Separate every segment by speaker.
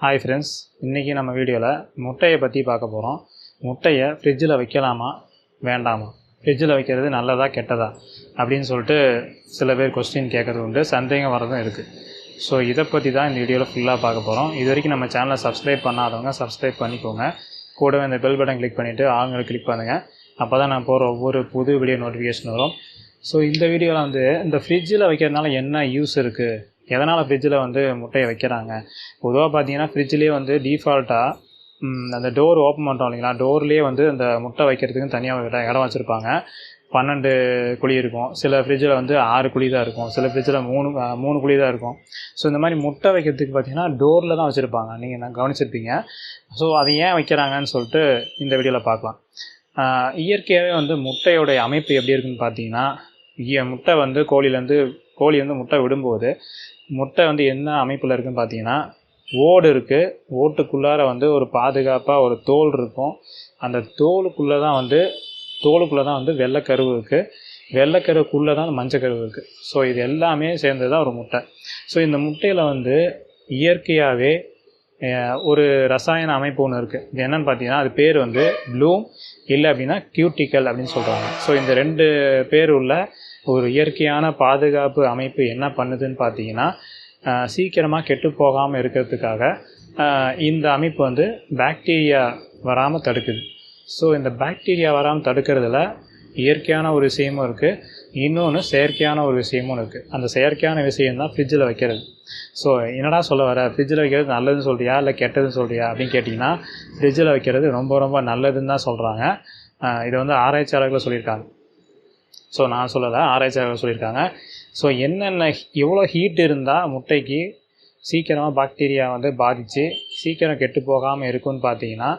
Speaker 1: Hi friends இன்றைக்கி நம்ம வீடியோவில் முட்டையை பற்றி பார்க்க போகிறோம் முட்டையை ஃப்ரிட்ஜில் வைக்கலாமா? வேண்டாமா? ஃப்ரிட்ஜில் வைக்கிறது நல்லதா கெட்டதா? அப்படின்னு சொல்லிட்டு சில பேர் கொஸ்டின் கேட்குறது உண்டு சந்தேகம் வரதும் இருக்குது ஸோ இதை பற்றி தான் இந்த வீடியோவில் ஃபுல்லாக பார்க்க போகிறோம் இது வரைக்கும் நம்ம சேனலை சப்ஸ்கிரைப் பண்ணாதவங்க சப்ஸ்கிரைப் பண்ணிக்கோங்க. கூடவே இந்த பெல் பட்டன் கிளிக் பண்ணிவிட்டு ஆளுங்களை கிளிக் பண்ணுங்கள் அப்போ தான் நான் போகிற ஒவ்வொரு புது வீடியோ நோட்டிஃபிகேஷன் வரும். ஸோ இந்த வீடியோவில் வந்து இந்த ஃப்ரிட்ஜில் வைக்கிறதுனால என்ன யூஸ் இருக்குது எதனால் ஃப்ரிட்ஜில் வந்து முட்டையை வைக்கிறாங்க? பொதுவாக பார்த்தீங்கன்னா ஃப்ரிட்ஜ்லேயே வந்து டீஃபால்ட்டாக அந்த டோர் ஓப்பன் பண்ணுறோம் இல்லைங்களா? டோர்லேயே வந்து அந்த முட்டை வைக்கிறதுக்கு தனியாக இடம் இடம் வச்சுருப்பாங்க. பன்னெண்டு குழி இருக்கும். சில ஃப்ரிட்ஜில் வந்து ஆறு குழி தான் இருக்கும். சில ஃப்ரிட்ஜில் மூணு மூணு குழி தான் இருக்கும். ஸோ இந்த மாதிரி முட்டை வைக்கிறதுக்கு பார்த்தீங்கன்னா டோரில் தான் வச்சுருப்பாங்க. நீங்கள் நான் கவனிச்சிருப்பீங்க. ஸோ அதை ஏன் வைக்கிறாங்கன்னு சொல்லிட்டு இந்த வீடியோவில் பார்க்கலாம். இயற்கையாகவே வந்து முட்டையோடைய அமைப்பு எப்படி இருக்குன்னு பார்த்தீங்கன்னா முட்டை வந்து கோழிலேருந்து கோழி வந்து முட்டை விடும்போது முட்டை வந்து என்ன அமைப்பில் இருக்குன்னு பார்த்தீங்கன்னா ஓடு இருக்குது ஓட்டுக்குள்ளார வந்து ஒரு பாதுகாப்பாக ஒரு தோல் இருக்கும். அந்த தோலுக்குள்ளே தான் வந்து தோலுக்குள்ளே தான் வந்து வெள்ளைக்கருவு இருக்குது வெள்ளைக்கருவுக்குள்ளே தான் மஞ்சக்கருவு இருக்குது ஸோ இது எல்லாமே சேர்ந்தது தான் ஒரு முட்டை. ஸோ இந்த முட்டையில் வந்து இயற்கையாகவே ஒரு ரசாயன அமைப்பு ஒன்று இருக்குது இது என்னென்னு பார்த்தீங்கன்னா அது பேர் வந்து ப்ளூம் இல்லை அப்படின்னா கியூட்டிக்கல் அப்படின்னு சொல்கிறாங்க ஸோ இந்த ரெண்டு பேர் உள்ள ஒரு இயற்கையான பாதுகாப்பு அமைப்பு என்ன பண்ணுதுன்னு பார்த்தீங்கன்னா சீக்கிரமாக கெட்டு போகாமல் இருக்கிறதுக்காக இந்த அமைப்பு வந்து பாக்டீரியா வராமல் தடுக்குது. ஸோ இந்த பாக்டீரியா வராமல் தடுக்கிறதுல இயற்கையான ஒரு விஷயமும் இருக்குது இன்னொன்று செயற்கையான ஒரு விஷயமும் இருக்குது அந்த செயற்கையான விஷயம் தான் ஃப்ரிட்ஜில் வைக்கிறது. ஸோ என்னடா சொல்ல வர? ஃப்ரிட்ஜில் வைக்கிறது நல்லதுன்னு சொல்கிறியா இல்லை கெட்டதுன்னு சொல்கிறியா அப்படின்னு கேட்டிங்கன்னா ஃப்ரிட்ஜில் வைக்கிறது ரொம்ப ரொம்ப நல்லதுன்னு தான் சொல்கிறாங்க இதை வந்து ஆராய்ச்சியாளர்கள் சொல்லியிருக்காங்க. ஸோ நான் சொல்லலை ஆராய்ச்சியாளர்கள் சொல்லியிருக்காங்க. ஸோ என்னென்ன எவ்வளோ ஹீட் இருந்தால் முட்டைக்கு சீக்கிரமாக பாக்டீரியா வந்து பாதித்து சீக்கிரம் கெட்டு போகாமல் இருக்குன்னு பார்த்தீங்கன்னா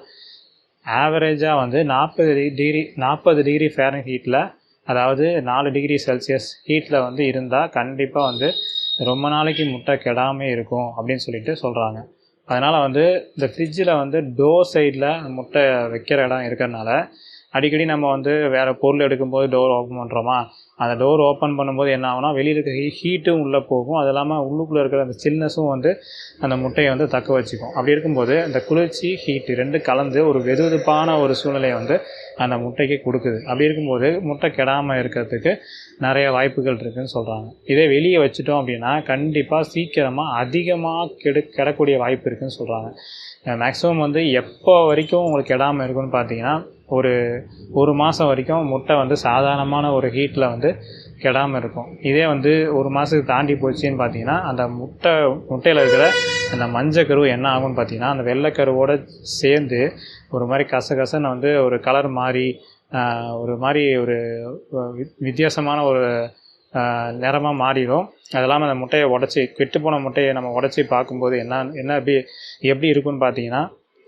Speaker 1: ஆவரேஜாக வந்து நாற்பது டிகிரி நாற்பது டிகிரி ஃபேரன் ஹீட்டில் அதாவது நாலு டிகிரி செல்சியஸ் ஹீட்டில் வந்து இருந்தால் கண்டிப்பாக வந்து ரொம்ப நாளைக்கு முட்டை கெடாமல் இருக்கும் அப்படின்னு சொல்லிட்டு சொல்கிறாங்க அதனால் வந்து இந்த ஃப்ரிட்ஜில் வந்து டோர் சைடில் முட்டை வைக்கிற இடம் இருக்கிறனால அடிக்கடி நம்ம வந்து வேறு பொருள் எடுக்கும்போது டோர் ஓப்பன் பண்ணுறோமா அந்த டோர் ஓப்பன் பண்ணும்போது என்ன ஆகும்னா வெளியில் இருக்க ஹீ ஹீட்டும் உள்ளே போகும். அது இல்லாமல் உள்ளுக்குள்ளே இருக்கிற அந்த சில்னஸும் வந்து அந்த முட்டையை வந்து தக்க வச்சுக்கும். அப்படி இருக்கும்போது அந்த குளிர்ச்சி ஹீட்டு ரெண்டு கலந்து ஒரு வெதுவெதுப்பான ஒரு சூழ்நிலையை வந்து அந்த முட்டைக்கு கொடுக்குது. அப்படி இருக்கும்போது முட்டை கெடாமல் இருக்கிறதுக்கு நிறைய வாய்ப்புகள் இருக்குதுன்னு சொல்கிறாங்க இதே வெளியே வச்சுட்டோம் அப்படின்னா கண்டிப்பாக சீக்கிரமாக அதிகமாக கெடு கெடக்கூடிய வாய்ப்பு இருக்குதுன்னு சொல்கிறாங்க மேக்ஸிமம் வந்து எப்போ வரைக்கும் உங்களுக்கு கெடாமல் இருக்குன்னு பார்த்தீங்கன்னா ஒரு ஒரு மாதம் வரைக்கும் முட்டை வந்து சாதாரணமான ஒரு ஹீட்டில் வந்து கெடாமல் இருக்கும். இதே வந்து ஒரு மாதத்துக்கு தாண்டி போச்சுன்னு பார்த்தீங்கன்னா அந்த முட்டை முட்டையில் இருக்கிற அந்த மஞ்சள் கருவு என்ன ஆகும்னு பார்த்தீங்கன்னா அந்த வெள்ளைக்கருவோடு சேர்ந்து ஒரு மாதிரி கசகசன்னு வந்து ஒரு கலர் மாறி ஒரு மாதிரி ஒரு வித்தியாசமான ஒரு நிறமாக மாறிடும். அது இல்லாமல் அந்த முட்டையை உடச்சி கெட்டு போன முட்டையை நம்ம உடச்சி பார்க்கும்போது என்ன என்ன எப்படி எப்படி இருக்குன்னு பார்த்தீங்கன்னா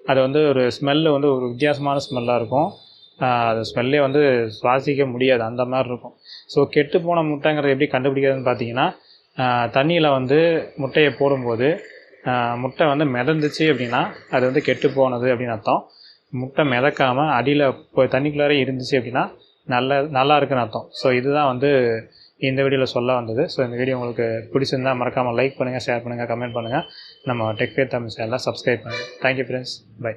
Speaker 1: அது வந்து ஒரு ஸ்மெல்லு வந்து ஒரு வித்தியாசமான ஸ்மெல்லாக இருக்கும். அது ஸ்மெல்லே வந்து சுவாசிக்க முடியாது. அந்த மாதிரி இருக்கும். ஸோ கெட்டு போன முட்டைங்கிறத எப்படி கண்டுபிடிக்கிறதுன்னு பார்த்தீங்கன்னா தண்ணியில் வந்து முட்டையை போடும்போது முட்டை வந்து மிதந்துச்சு அப்படின்னா அது வந்து கெட்டு போனது அப்படின்னு அர்த்தம். முட்டை மிதக்காமல் அடியில் இப்போ தண்ணிக்குள்ளாரே இருந்துச்சு அப்படின்னா நல்ல நல்லா இருக்குன்னு அர்த்தம். ஸோ இதுதான் வந்து இந்த வீடியோவில் சொல்ல வந்தது. ஸோ இந்த வீடியோ உங்களுக்கு பிடிச்சிருந்தா மறக்காமல் லைக் பண்ணுங்கள் ஷேர் பண்ணுங்கள் கமெண்ட் பண்ணுங்கள் நம்ம டெக்ஃபேர் தமிழ் சேனலில் சப்ஸ்கிரைப் பண்ணுங்கள் தேங்க்யூ ஃப்ரெண்ட்ஸ் பை